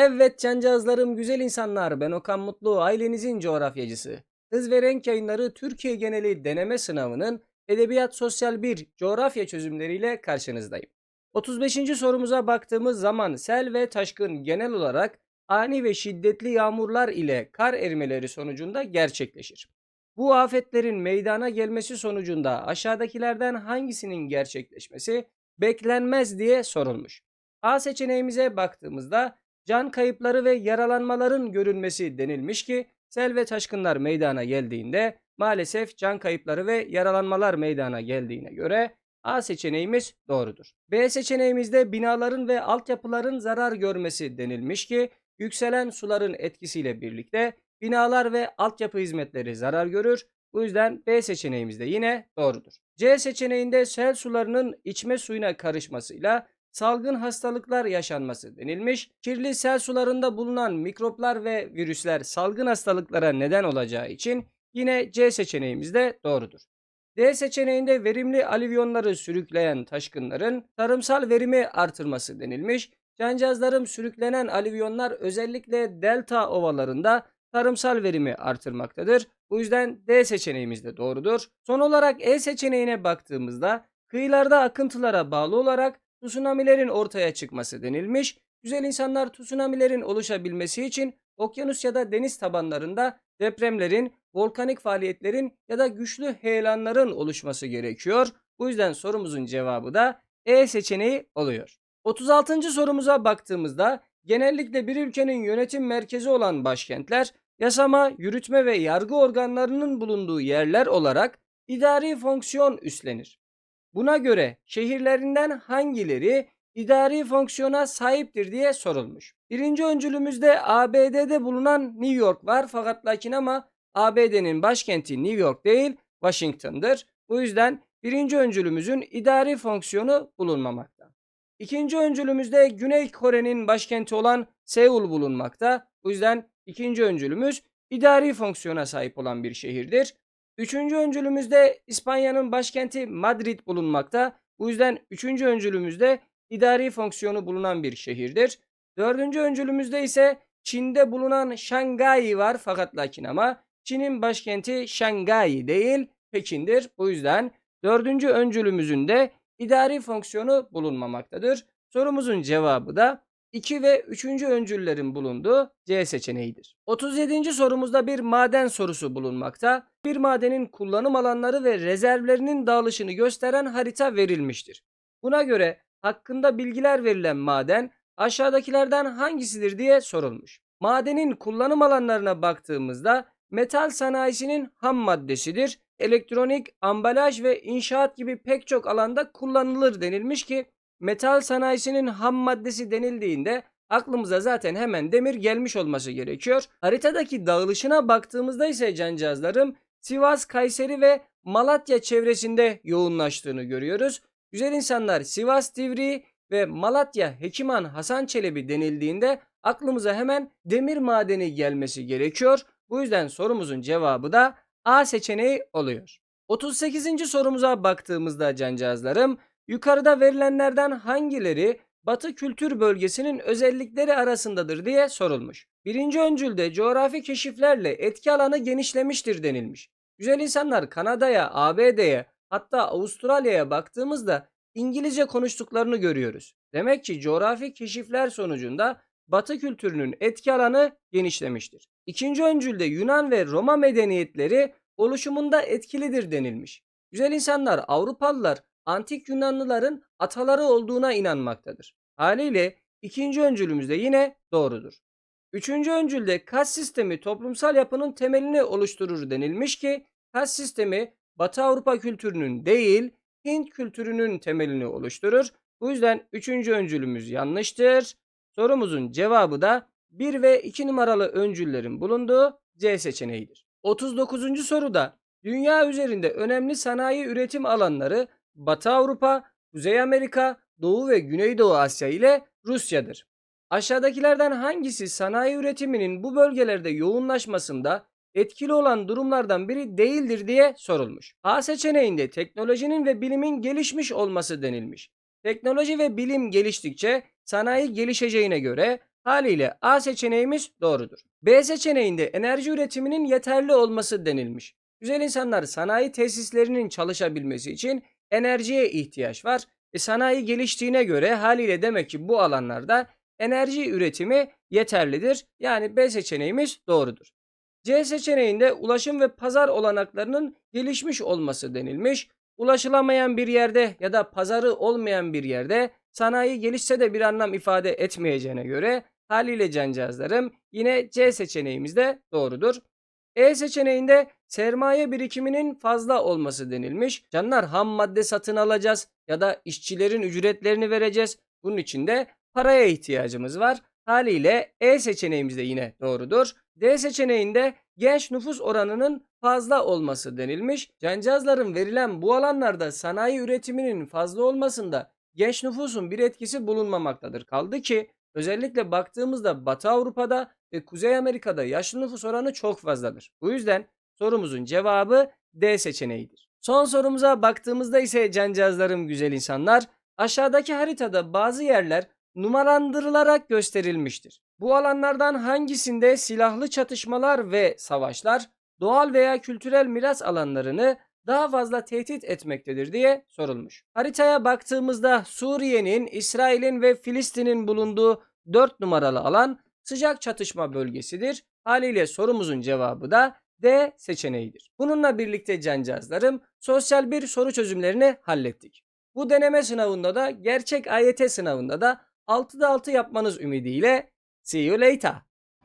Evet cancağızlarım, güzel insanlar. Ben Okan Mutlu, ailenizin coğrafyacısı. Hız ve Renk Yayınları Türkiye geneli deneme sınavının Edebiyat Sosyal 1 coğrafya çözümleriyle karşınızdayım. 35. sorumuza baktığımız zaman sel ve taşkın genel olarak ani ve şiddetli yağmurlar ile kar erimeleri sonucunda gerçekleşir. Bu afetlerin meydana gelmesi sonucunda aşağıdakilerden hangisinin gerçekleşmesi beklenmez diye sorulmuş. A seçeneğimize baktığımızda can kayıpları ve yaralanmaların görülmesi denilmiş ki sel ve taşkınlar meydana geldiğinde maalesef can kayıpları ve yaralanmalar meydana geldiğine göre A seçeneğimiz doğrudur. B seçeneğimizde binaların ve altyapıların zarar görmesi denilmiş ki yükselen suların etkisiyle birlikte binalar ve altyapı hizmetleri zarar görür. Bu yüzden B seçeneğimiz de yine doğrudur. C seçeneğinde sel sularının içme suyuna karışmasıyla salgın hastalıklar yaşanması denilmiş. Kirli sel sularında bulunan mikroplar ve virüsler salgın hastalıklara neden olacağı için yine C seçeneğimiz de doğrudur. D seçeneğinde verimli alüvyonları sürükleyen taşkınların tarımsal verimi artırması denilmiş. Cancağızlarım sürüklenen alüvyonlar özellikle delta ovalarında tarımsal verimi artırmaktadır. Bu yüzden D seçeneğimiz de doğrudur. Son olarak E seçeneğine baktığımızda kıyılarda akıntılara bağlı olarak tsunamilerin ortaya çıkması denilmiş. Güzel insanlar tsunamilerin oluşabilmesi için okyanus ya da deniz tabanlarında depremlerin, volkanik faaliyetlerin ya da güçlü heyelanların oluşması gerekiyor. Bu yüzden sorumuzun cevabı da E seçeneği oluyor. 36. sorumuza baktığımızda genellikle bir ülkenin yönetim merkezi olan başkentler yasama, yürütme ve yargı organlarının bulunduğu yerler olarak idari fonksiyon üstlenir. Buna göre şehirlerinden hangileri idari fonksiyona sahiptir diye sorulmuş. Birinci öncülümüzde ABD'de bulunan New York var fakat lakin ama ABD'nin başkenti New York değil Washington'dır. Bu yüzden birinci öncülümüzün idari fonksiyonu bulunmamakta. İkinci öncülümüzde Güney Kore'nin başkenti olan Seul bulunmakta. Bu yüzden ikinci öncülümüz idari fonksiyona sahip olan bir şehirdir. Üçüncü öncülümüzde İspanya'nın başkenti Madrid bulunmakta. Bu yüzden üçüncü öncülümüzde idari fonksiyonu bulunan bir şehirdir. Dördüncü öncülümüzde ise Çin'de bulunan Şangay var fakat lakin ama Çin'in başkenti Şangay değil Pekin'dir. Bu yüzden dördüncü öncülümüzün de idari fonksiyonu bulunmamaktadır. Sorumuzun cevabı da 2 ve 3. öncüllerin bulunduğu C seçeneğidir. 37. sorumuzda bir maden sorusu bulunmakta. Bir madenin kullanım alanları ve rezervlerinin dağılışını gösteren harita verilmiştir. Buna göre hakkında bilgiler verilen maden aşağıdakilerden hangisidir diye sorulmuş. Madenin kullanım alanlarına baktığımızda metal sanayisinin ham maddesidir. Elektronik, ambalaj ve inşaat gibi pek çok alanda kullanılır denilmiş ki metal sanayisinin ham maddesi denildiğinde aklımıza zaten hemen demir gelmiş olması gerekiyor. Haritadaki dağılışına baktığımızda ise cancağızlarım Sivas, Kayseri ve Malatya çevresinde yoğunlaştığını görüyoruz. Güzel insanlar Sivas Divriği ve Malatya Hekiman Hasan Çelebi denildiğinde aklımıza hemen demir madeni gelmesi gerekiyor. Bu yüzden sorumuzun cevabı da A seçeneği oluyor. 38. sorumuza baktığımızda cancağızlarım yukarıda verilenlerden hangileri Batı kültür bölgesinin özellikleri arasındadır diye sorulmuş. Birinci öncülde coğrafi keşiflerle etki alanı genişlemiştir denilmiş. Güzel insanlar Kanada'ya, ABD'ye hatta Avustralya'ya baktığımızda İngilizce konuştuklarını görüyoruz. Demek ki coğrafi keşifler sonucunda Batı kültürünün etki alanı genişlemiştir. İkinci öncülde Yunan ve Roma medeniyetleri oluşumunda etkilidir denilmiş. Güzel insanlar Avrupalılar antik Yunanlıların ataları olduğuna inanmaktadır. Haliyle ikinci öncülümüz de yine doğrudur. Üçüncü öncülde kas sistemi toplumsal yapının temelini oluşturur denilmiş ki kas sistemi Batı Avrupa kültürünün değil Hint kültürünün temelini oluşturur. Bu yüzden üçüncü öncülümüz yanlıştır. Sorumuzun cevabı da 1 ve 2 numaralı öncüllerin bulunduğu C seçeneğidir. 39. soruda dünya üzerinde önemli sanayi üretim alanları Batı Avrupa, Kuzey Amerika, Doğu ve Güneydoğu Asya ile Rusya'dır. Aşağıdakilerden hangisi sanayi üretiminin bu bölgelerde yoğunlaşmasında etkili olan durumlardan biri değildir diye sorulmuş. A seçeneğinde teknolojinin ve bilimin gelişmiş olması denilmiş. Teknoloji ve bilim geliştikçe sanayi gelişeceğine göre Haliyle A seçeneğimiz doğrudur. B seçeneğinde enerji üretiminin yeterli olması denilmiş. Güzel insanlar sanayi tesislerinin çalışabilmesi için enerjiye ihtiyaç var. E, sanayi geliştiğine göre haliyle demek ki bu alanlarda enerji üretimi yeterlidir. Yani B seçeneğimiz doğrudur. C seçeneğinde ulaşım ve pazar olanaklarının gelişmiş olması denilmiş. Ulaşılamayan bir yerde ya da pazarı olmayan bir yerde sanayi gelişse de bir anlam ifade etmeyeceğine göre haliyle cancağızlarım yine C seçeneğimiz de doğrudur. E seçeneğinde sermaye birikiminin fazla olması denilmiş. Canlar ham madde satın alacağız ya da işçilerin ücretlerini vereceğiz. Bunun için de paraya ihtiyacımız var. Haliyle E seçeneğimiz de yine doğrudur. D seçeneğinde genç nüfus oranının fazla olması denilmiş. Cancağızların verilen bu alanlarda sanayi üretiminin fazla olmasında genç nüfusun bir etkisi bulunmamaktadır. Kaldı ki özellikle baktığımızda Batı Avrupa'da ve Kuzey Amerika'da yaşlı nüfus oranı çok fazladır. Bu yüzden sorumuzun cevabı D seçeneğidir. Son sorumuza baktığımızda ise cancağızlarım güzel insanlar aşağıdaki haritada bazı yerler numaralandırılarak gösterilmiştir. Bu alanlardan hangisinde silahlı çatışmalar ve savaşlar doğal veya kültürel miras alanlarını daha fazla tehdit etmektedir diye sorulmuş. Haritaya baktığımızda Suriye'nin, İsrail'in ve Filistin'in bulunduğu 4 numaralı alan sıcak çatışma bölgesidir. Haliyle sorumuzun cevabı da D seçeneğidir. Bununla birlikte cancağızlarım sosyal bir soru çözümlerini hallettik. Bu deneme sınavında da gerçek AYT sınavında da 6'da 6 yapmanız ümidiyle see you later.